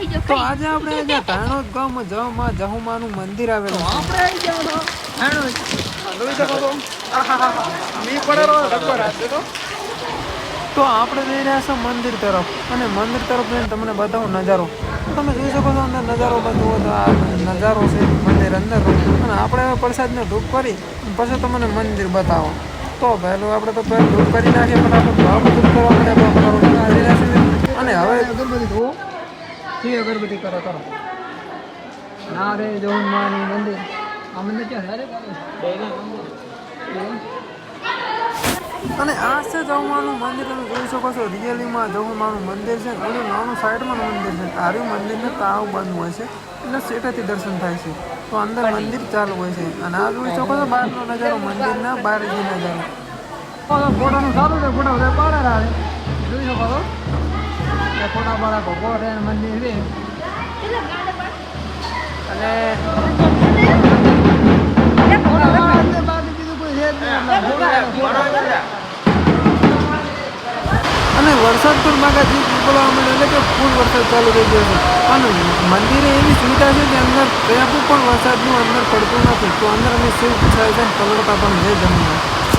તો આજે આપણે અહીંયા ધાણોદ ગામમાં જવામાં જહુમાનું મંદિર આવેલું આપણે આવી જાવ તો હેણો જોઈ શકો તો મી પડેલો ડબ્બો રાખજો તો. તો આપણે જઈ રહ્યા છીએ મંદિર તરફ. અને મંદિર તરફ જઈને તમને બતાવું નજારો. તમે જોઈ શકો છો અંદર નજારો બતાવો તો આ નજારો છે મંદિર અંદર. અને આપણે હવે પ્રસાદને ધૂપ કરી પછી તમને મંદિર બતાવો. તો પહેલું આપણે તો પહેલું ધૂપ કરી નાખીએ પણ આપણે ભાવ ધૂપ કરવા માટે અને હવે અગરબત્તી અગરબતી અગરબત્તી કરો કરો. ના રે જોન માની મંદિર. આ મંદિર ક્યાં છે? અને આ છે જહુમાનું મંદિર તમે જોઈ શકો છો રિયલીમાં જહુમાનું મંદિર છે ઘણું નાનું સાઈડમાં મંદિર છે. તારું મંદિરને તાવ બંધ હોય છે એટલે સેટેથી દર્શન થાય છે. તો અંદર મંદિર ચાલુ હોય છે. અને આ જોઈ શકો છો બહારનો નજારો મંદિરના બહાર જે નજારો ફોટાનું સારું છે ફોટા બધા પાડા રહે જોઈ શકો છો. ફોટા ભગવો છે મંદિર છે અને. ફોટા- વરસાદ પણ બાગાજી બોલાવવા માંડ્યો એટલે કે ફૂલ વરસાદ ચાલુ થઈ ગયો છે. અને મંદિરે એવી સુવિધા છે કે અંદર ત્યાં પણ વરસાદનું અંદર પડતું નથી. તો અંદર અમે શિવ છે કલરતા પણ છે જમીન